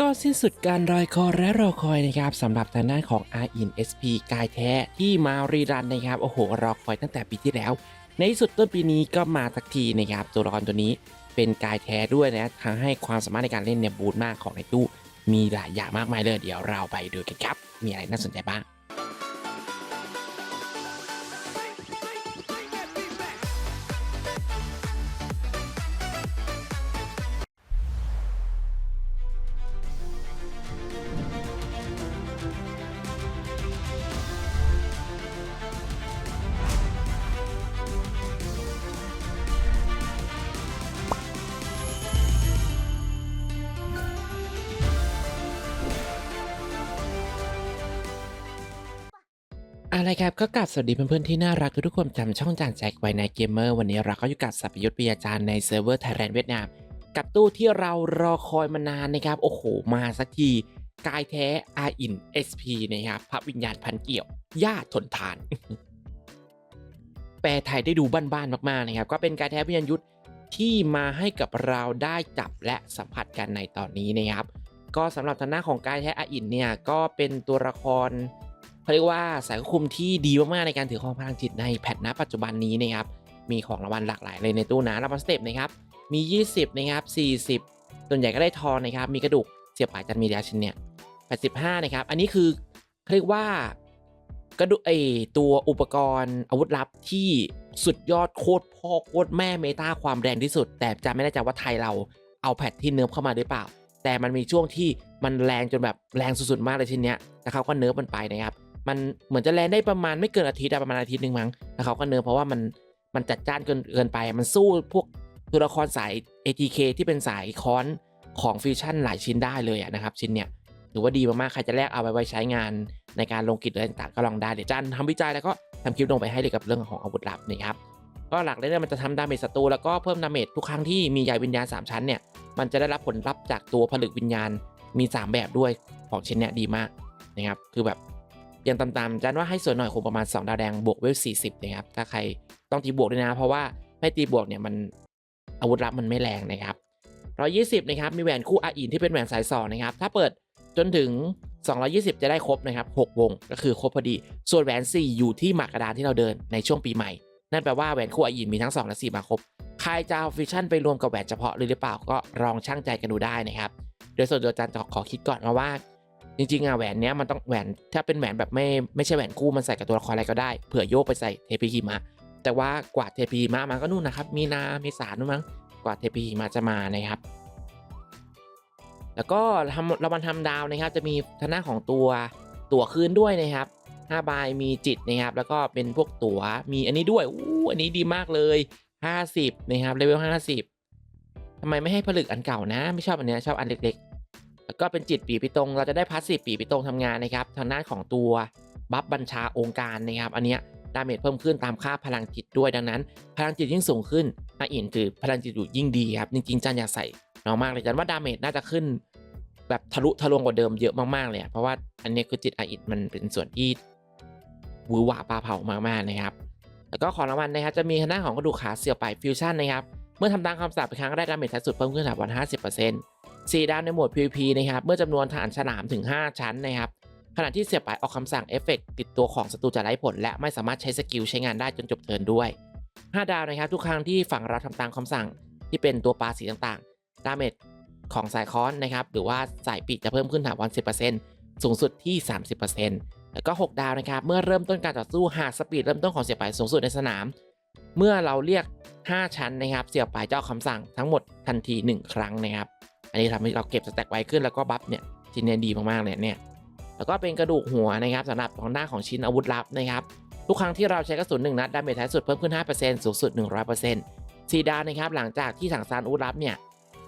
ก็สิ้นสุดการรอยคอและรอคอยนะครับสำหรับทางด้านของ r i n SP กายแท้ที่มารีรันนะครับโอ้โหรอคอยตั้งแต่ปีที่แล้ว ในสุดต้นปีนี้ก็มาสักทีนะครับตัวละครตัวนี้เป็นกายแท้ด้วยนะทางให้ความสามารถในการเล่นเนี่ยบูทมากของในตู้มีหลายอย่างมากมายเลยเดี๋ยวเราไปดูกันครับ มีอะไรน่าสนใจบ้าง อะไรครับก็กลับสวัสดีเพื่อนๆที่น่ารักทุกๆคนจำช่องจานแจกไว้ในเกมเมอร์วันนี้เราก็อยู่กับสัพยุทธปิยาจารย์ในเซิร์ฟเวอร์ไทยแลนด์เวียดนาม กับตู้ที่เรารอคอยมานานนะครับ โอ้โห มาสักที กายแท้อาอิน SP นะครับพระวิญญาณพันเกี่ยวย่าทนทาน แปลไทยได้ดูบ้านๆมากๆนะครับ ก็เป็นกายแท้วิญญาณยุทธที่มาให้กับเราได้จับและสัมผัสกันในตอนนี้นะครับ ก็สำหรับทางหน้าของกายแท้อาอินเนี่ยก็เป็นตัวละคร เขาเรียกว่าสายควบคุมที่ดีมากๆในการถือครองพลังจิตในแพทณปัจจุบันนี้นะครับมีของรางวัลหลากหลายเลยในตู้นะรางวัลสเต็ปนะครับมี 20นะครับ40 ส่วนใหญ่ก็ได้ทองนะครับมีกระดูกเสียบปลายจันมีแล้วชิ้นเนี่ย85นะครับอันนี้คือเขาเรียกว่ากระดูกไอตัวอุปกรณ์อาวุธลับที่สุดยอดโคตรพ่อโคตรแม่เมตาความแรงที่สุด แต่จำไม่แน่ใจว่าไทยเราเอาแพทที่เนิร์ฟเข้ามาหรือเปล่า แต่มันมีช่วงที่มันแรงจนแบบแรงสุดๆมากเลยชิ้นเนี้ยแล้วเขาก็เนิร์ฟมันไปนะครับ มันเหมือนจะแลนได้ประมาณไม่เกินอาทิตย์ประมาณอาทิตย์หนึ่งมั้งแล้วเขาก็เนิร์ฟเพราะว่ามันมันจัดจ้านเกินเกินไป มันสู้พวกตัวละครสาย ATK ที่เป็นสายค้อนของฟิวชั่นหลายชิ้นได้เลยนะครับชิ้นเนี้ยถือว่าดีมากๆ ใครจะแลกเอาไปไว้ใช้งานในการลงกิจอะไรต่างๆก็ลองได้เดี๋ยวจันทำวิจัยแล้วก็ทำคลิปลงไปให้เลยกับเรื่องของอาวุธลับนะครับก็หลักเลยเนี่ยมันจะทำดาเมจศัตรูแล้วก็เพิ่มดาเมจทุกครั้งที่มีใยวิญญาณ 3 ชั้นเนี่ยมันจะได้รับผลลัพธ์จากตัวผลึกวิญญาณมี 3 แบบด้วยของชิ้นเนี้ยดีมากนะครับคือแบบ ยังตามๆจันว่าให้ส่วนหน่อยคงประมาณ 2 ดาวแดงบวกเวล 40 นะครับ ถ้าใครต้องตีบวกด้วยนะ เพราะว่าไม่ตีบวกเนี่ยมันอาวุธลับมันไม่แรงนะครับ 120 นะครับ มีแหวนคู่อาอินที่เป็นแหวนสายสองนะครับ ถ้าเปิดจนถึง 220 จะได้ครบนะครับ 6 วง ก็คือครบพอดี ส่วนแหวน 4 อยู่ที่หมากกระดานที่เราเดินในช่วงปีใหม่ นั่นแปลว่าแหวนคู่อาอินมีทั้ง 2 และ 4 มาครบ ใครจะเอาฟิชชั่นไปรวมกับแหวนเฉพาะหรือเปล่าก็ลองช่างใจกันดูได้นะครับ โดยส่วนตัวอาจารย์จะขอคิดก่อนนะว่า จริงๆอะแหวนเนี้ยมันต้องแหวนถ้าเป็นแหวนแบบไม่ไม่ใช่แหวนคู่มันใส่กับตัวละครอะไรก็ได้เผื่อโยกไปใส่เทพีหิมะแต่ว่ากว่าเทพีหิมะมาก็นู่นนะครับ มีนาเมษานู่นมั้งกว่าเทพีหิมะจะมานะครับ แล้วก็ทำรางวัลทำดาวนะครับ จะมีทาหน้าของตัวตั๋วคืนด้วยนะครับ5ใบมีจิตนะครับ แล้วก็เป็นพวกตั๋วมีอันนี้ด้วยอู้อันนี้ดีมากเลย 50 นะครับเลเวล50ทำไมไม่ให้ผลึกอันเก่านะ ไม่ชอบอันเนี้ยชอบอันเล็กๆ แล้วก็เป็นจิตปีพิตรง เราจะได้พาสซีฟปีพิตรงทำงานนะครับทางด้านของตัวบัฟบัญชาองค์การนะครับอันเนี้ยดาเมจเพิ่มขึ้นตามค่าพลังจิตด้วยดังนั้น พลังจิตยิ่งสูงขึ้นอาอินคือพลังจิตอยู่ยิ่งดีครับจริงๆจันอยากใส่น้องมากเลยจันว่าดาเมจน่าจะขึ้น แบบทะลุทะลวงกว่าเดิมเยอะมากๆเลยเพราะว่าอันนี้คือจิตอาอินมันเป็นส่วนที่วือหวาปลาเผามากๆนะครับแล้วก็ของรางวัลนะครับจะมีทางด้านของกระดูกขาเสี่ยวไปฟิวชั่นนะครับเมื่อทำตามคำสั่งไปครั้งแรกดาเมจท้ายสุดเพิ่มขึ้นถาวร50% 4 ดาวในโหมด PVP นะครับเมื่อจำนวนฐานฉลามถึง 5 ชั้นนะครับขณะที่เสียบไปออกคำสั่งเอฟเฟกติดตัวของศัตรูจะไร้ผล และไม่สามารถใช้สกิลใช้งานได้จนจบเทิร์นด้วย 5 ดาวนะครับทุกครั้งที่ฝั่งเราทำตามคำสั่งที่เป็นตัวปลาสีต่างๆ ดาเมจของสายค้อนนะครับหรือว่าสายปีกจะเพิ่มขึ้นถาวร10%สูงสุดที่ 30%แล้วก็ 6 ดาวนะครับเมื่อเริ่มต้นการต่อสู้หากสปีดเริ่มต้นของเสียบไปสูงสุดในสนาม เมื่อเราเรียก 5 ชั้นนะครับ เสียบไปเจ้าคำสั่งทั้งหมดทันที 1 ครั้งนะครับ อันนี้ทำให้เราเก็บสแต็กไวขึ้นแล้วก็บัฟเนี่ยชิ้นเนี้ยดีมากๆเลยเนี่ยแล้วก็เป็นกระดูกหัวนะครับสำหรับของหน้าของชิ้นอาวุธลับนะครับทุกครั้งที่เราใช้กระสุน1นัดดาเมจท้ายสุดเพิ่มขึ้น 5%สูงสุด 100%ซีดานนะครับหลังจากที่สั่งสารอาวุธลับเนี่ย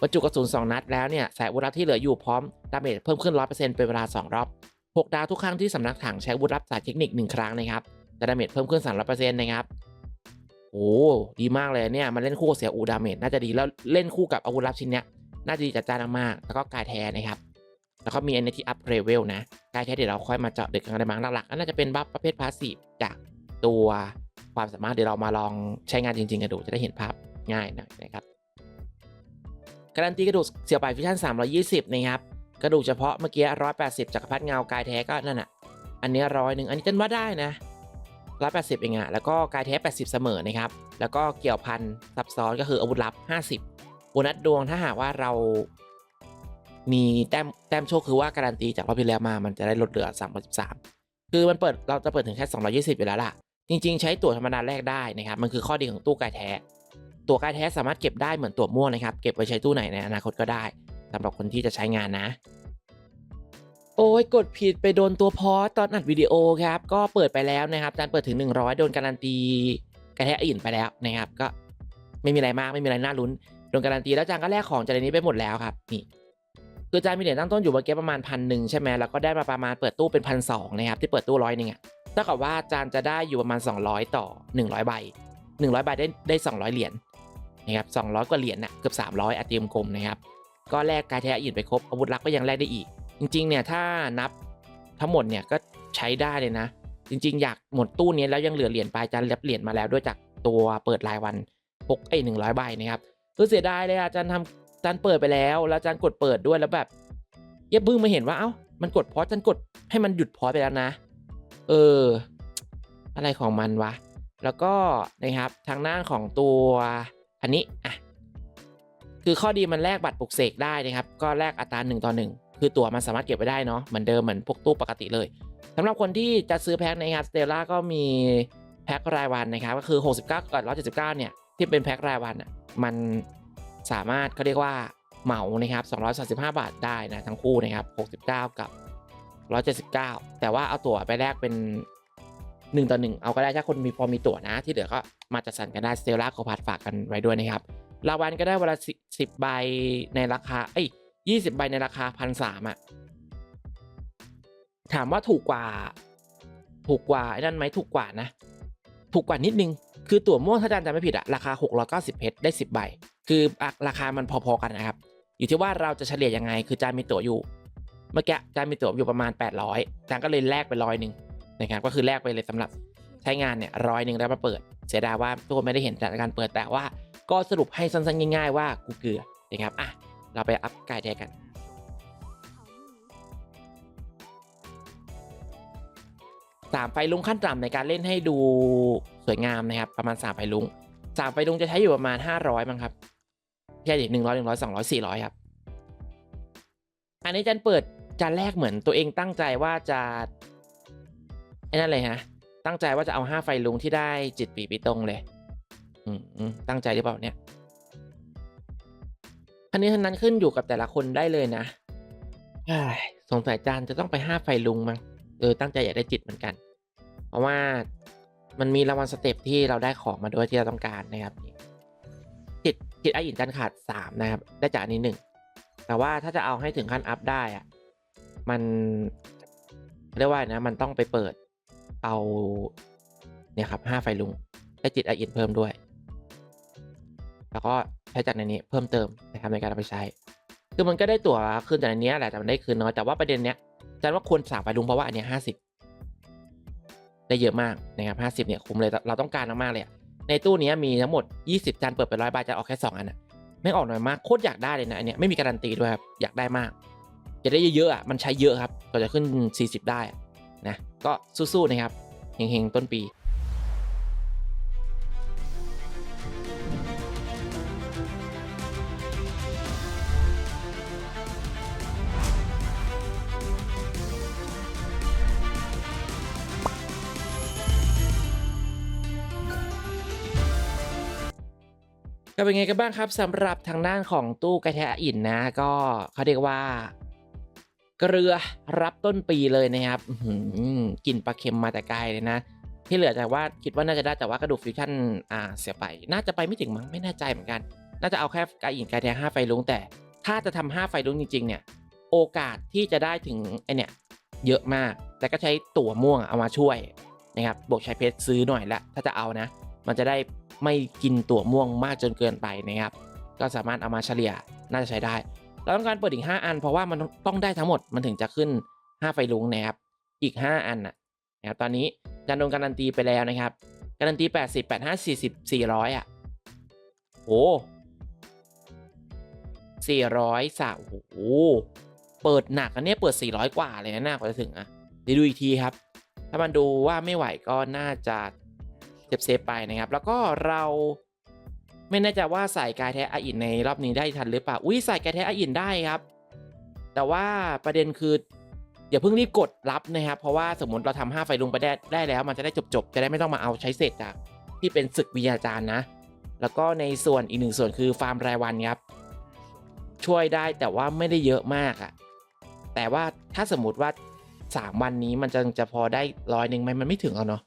บรรจุกระสุน2นัดแล้วเนี่ยสายอาวุธลับที่เหลืออยู่พร้อมดาเมจเพิ่มขึ้น 100%เป็นเวลา 2 รอบ 6 ดาวทุกครั้งที่สำนักถังใช้อาวุธลับสายเทคนิค 1 ครั้งนะครับจะดาเมจเพิ่มขึ้น 300%นะครับโอ้ดีมากเลยเนี่ยมันเล่นคู่กับเสียอูดาเมจน่าจะดีแล้วเล่นคู่กับอาวุธลับชิ้นเนี้ย น่าจะดีจัดจ้านมากๆแล้วก็กายแท้นะครับแล้วก็มีอันนี้ที่อัพเลเวลนะกายแท้เดี๋ยวเราค่อยมาเจาะเดึกกันได้บ้างหลักๆก็น่าจะเป็นบัฟประเภทพาสซีฟจากตัวความสามารถเดี๋ยวเรามาลองใช้งานจริงๆกันดูจะได้เห็นภาพง่ายหน่อยนะครับการันตีกระดูกเสียบไปฟิชชั่น320 นะครับ กระดูกเฉพาะเมื่อกี้ร้อยแปดสิบจักรพรรดิเงากายแท้ก็นั่นอะ อันนี้ร้อยหนึ่งอันนี้จันว่าได้นะร้อยแปดสิบเองอะ แล้วก็กายแท้แปดสิบเสมอนะครับ แล้วก็เกี่ยวพันซับซ้อนก็คืออาวุธลับห้าสิบ โบนัสดวงถ้าหากว่าเรามีแต้มแต้มโชคคือว่าการันตีจากรอบที่แล้วมามันจะได้ลดเหลือสามสิบสามคือมันเปิดเราจะเปิดถึงแค่สองร้อยี่สิบอยู่แล้วล่ะ จริง ๆ ใช้ตั๋วธรรมดาแรกได้นะครับ มันคือข้อดีของตู้กายแท้ ตั๋วกายแท้สามารถเก็บได้เหมือนตั๋วม่วงนะครับ เก็บไว้ใช้ตู้ไหนในอนาคตก็ได้สำหรับคนที่จะใช้งานนะ โอ้ยกดผิดไปโดนตัวพอตอนอัดวิดีโอครับ ก็เปิดไปแล้วนะครับจานเปิดถึง 100 โดนการันตีกระแทกอื่นไปแล้วนะครับ ก็ไม่มีอะไรมากไม่มีอะไรน่าลุ้น ดนการันตีแล้วจานก็แลกของจากในนี้ไปหมดแล้วครับนี่คือจานมีเหรียญตั้งต้นอยู่เมื่อกี้ประมาณพันหนึ่งใช่ไหมแล้วก็ได้มาประมาณเปิดตู้เป็นพันสองนะครับที่เปิดตู้ร้อยหนึ่งอะเท่ากับว่าจานจะได้อยู่ประมาณ 200 ต่อ 100 ใบ 100 ใบได้ได้200 เหรียญนะครับ200 กว่าเหรียญน่ะเกือบ300อาเตียมกลมนะครับก็แลกกายแท้อื่นไปครบอาวุธลักก็ยังแลกได้อีก จริงๆเนี่ยถ้านับทั้งหมดเนี่ยก็ใช้ได้เลยนะ จริง ๆ อยากหมดตู้นี้แล้วยังเหลือเหรียญไปจานรับเหรียญมาแล้วด้วยจากตัวเปิดรายวันพกไอ้หนึ่งร้อยใบนะครับ คือเสียดายเลยอาจารย์ทำอาจารย์เปิดไปแล้วแล้วอาจารย์กดเปิดด้วยแล้วแบบเย็บบึ้งมาเห็นว่าเอ้ามันกดพอสอาจารย์กดให้มันหยุดพอสไปแล้วนะ เออ อะไรของมันวะแล้วก็นะครับทางหน้านของตัวอันนี้อะคือข้อดีมันแลกบัตรปลุกเสกได้นะครับ ก็แลกอัตราหนึ่งต่อหนึ่งคือตัวมันสามารถเก็บไว้ได้เนาะเหมือนเดิมเหมือนพวกตู้ปกติเลยสำหรับคนที่จะซื้อแพ็คในงานสเตลล่าก็มีแพ็ครายวันนะครับ ก็คือ 69กับ179เนี่ยที่เป็นแพ็ครายวันอะ มันสามารถเขาเรียกว่าเหมานะครับ235 บาทได้นะทั้งคู่นะครับ69 กับ 179 แต่ว่าเอาตั๋วไปแลกเป็น 1 ต่อ 1 เอาก็ได้ถ้าคนมีพอมีตั๋วนะ ที่เหลือก็มาจัดสรรกันได้สเตลล่าโคพัดฝากกันไว้ด้วยนะครับรางวัลก็ได้เวลาสิบใบในราคาเอ้ยยี่สิบใบในราคาพันสามอะถามว่าถูกกว่า ถูกกว่าไอ้นั่นไหมถูกกว่านะ ถูกกว่านิดนึง คือตั๋วม่วงถ้าจารย์จำไม่ผิดอะราคา 690เพชรได้ 10 ใบ คือราคามันพอๆกันนะครับ อยู่ที่ว่าเราจะเฉลี่ยยังไง คือจานมีตั๋วอยู่ เมื่อกี้จานมีตั๋วอยู่ประมาณ 800จานก็เลยแลกไปร้อยหนึ่งนะครับ ก็คือแลกไปเลยสำหรับใช้งานเนี่ยร้อยหนึ่งแล้วมาเปิด เสียดายว่าทุกคนไม่ได้เห็นจากการเปิดแต่ว่า ก็สรุปให้สั้นๆง่าย ๆ ว่ากูเกลือนะครับ อะ เราไปอัพกายแท้กัน สามไฟลุงขั้นต่ำในการเล่นให้ดูสวยงามนะครับ ประมาณสามไฟลุงสามไฟลุงจะใช้อยู่ประมาณห้าร้อยมั้งครับแค่ดิหนึ่งร้อยหนึ่งร้อยสองร้อยสี่ร้อยครับ อันนี้จันเปิดจานแรกเหมือนตัวเองตั้งใจว่าจะไอ้นั่นเลยฮะ ตั้งใจว่าจะเอาห้าไฟลุงที่ได้จิตปีปีตรงเลยอืมตั้งใจหรือเปล่าเนี่ยอันนี้ทั้งนั้นขึ้นอยู่กับแต่ละคนได้เลยนะสงสัยจานจะต้องไปห้าไฟลุงมั้ง ออตั้งใจอยากได้จิตเหมือนกัน เพราะว่ามันมีรางวัลสเต็ปที่เราได้ของมาด้วยที่เราต้องการนะครับจิตจิตไออินจันขาดสามนะครับ ได้จากอันนี้หนึ่งแต่ว่าถ้าจะเอาให้ถึงขั้นอัพได้อะมันเรียกว่านะมันต้องไปเปิดเอาเนี่ยครับห้าไฟลุงได้จิตไออินเพิ่มด้วย แล้วก็ใช้จากในนี้เพิ่มเติมนะครับในการเอาไปใช้ คือมันก็ได้ตั๋วคืนจากในนี้แหละแต่มันได้คืนน้อยแต่ว่าประเด็นเนี้ย จันว่าควรสาวไปลุงเพราะว่าอันเนี้ยห้าสิบได้เยอะมากนะครับห้าสิบเนี่ยคุ้มเลยเราต้องการมากๆเลยในตู้นี้มีทั้งหมด 20 จานเปิดไปร้อยใบจะออกแค่ 2 อันอะไม่ออกหน่อยมากโคตรอยากได้เลยนะอันเนี้ยไม่มีการันตีด้วยครับอยากได้มาก จะได้เยอะๆอะมันใช้เยอะครับก็จะขึ้น 40 ได้นะก็สู้ๆนะครับเฮงๆต้นปี ก็เป็นไงกันบ้างครับสำหรับทางด้านของตู้กระแทะอินนะ ก็เขาเรียกว่าเกลือรับต้นปีเลยนะครับกลิ่นปลาเค็มมาแต่ไกลเลยนะ ที่เหลือแต่ว่าคิดว่าน่าจะได้แต่ว่ากระดูกฟิวชั่นอ่าเสียไป น่าจะไปไม่ถึงมั้งไม่แน่ใจเหมือนกัน น่าจะเอาแค่กายอินกายแทห้าไฟลุงแต่ ถ้าจะทำห้าไฟลุงจริง ๆ เนี่ย โอกาสที่จะได้ถึงไอเนี่ยเยอะมาก แต่ก็ใช้ตั๋วม่วงเอามาช่วยนะครับบวกใช้เพชรซื้อหน่อยละถ้าจะเอานะ มันจะได้ ไม่กินตั๋วม่วงมากจนเกินไปนะครับ ก็สามารถเอามาเฉลี่ยน่าจะใช้ได้ เราต้องการเปิดอีก 5 อัน เพราะว่ามันต้องได้ทั้งหมดมันถึงจะขึ้น 5 ไฟลุงนะครับ อีก 5 อันนะครับ ตอนนี้จันโดนการันตีไปแล้วนะครับ การันตี 80 85 40 400 อะโอ้400สาโอ้โห เปิดหนักอันนี้เปิด 400 กว่าเลยนะหน้ากว่าจะถึงอะเดี๋ยวดูอีกทีครับ ถ้ามันดูว่าไม่ไหวก็น่าจะ ฟเซฟไปนะครับ แล้วก็เราไม่แน่ใจว่าใส่กายแท้อาอินในรอบนี้ได้ทันหรือเปล่า อุ้ยใส่กายแท้อาอินได้ครับ แต่ว่าประเด็นคืออย่าเพิ่งรีบกดรับนะครับ เพราะว่าสมมติเราทำห้าไฟลุงไปได้ได้แล้ว มันจะได้จบๆ จะได้ไม่ต้องมาเอาใช้เศษจากที่เป็นศึกวิญญาจารย์นะ แล้วก็ในส่วนอีกหนึ่งส่วนคือฟาร์มรายวันครับ ช่วยได้แต่ว่าไม่ได้เยอะมากอะแต่ว่าถ้าสมมติว่าสามวันนี้มันจะจะพอได้ร้อยหนึ่งไหมมันไม่ถึงเอาเนาะ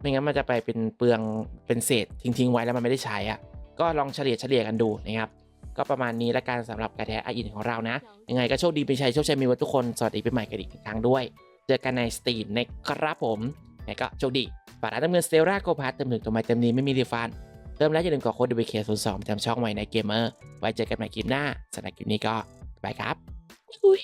ไม่งั้นมันจะไปเป็นเปลืองเป็นเศษทิ้งๆไว้แล้วมันไม่ได้ใช้อะก็ลองเฉลี่ยเฉลี่ยกันดูนะครับก็ประมาณนี้ละกันสำหรับกระแทอาอินของเรานะ ยังไงก็โชคดีไปชัยโชคชัยมีไว้ทุกคน สวัสดีปีใหม่กันอีกครั้งด้วย เจอกันในสตรีมนะครับผมยังไงก็โชคดีฝากร้านดำเนินสเตลล่าโกพาร์ตเติมหนึ่งตัวใหม่เติมนี้ไม่มีรีฟันเริ่มแล้วอย่าลืมกดโค้ด DBK 0 2จำช่องใหม่ในเกมเมอร์ไว้เจอกันใหม่คลิปหน้าสำหรับคลิปนี้ก็บายครับอุ๊ย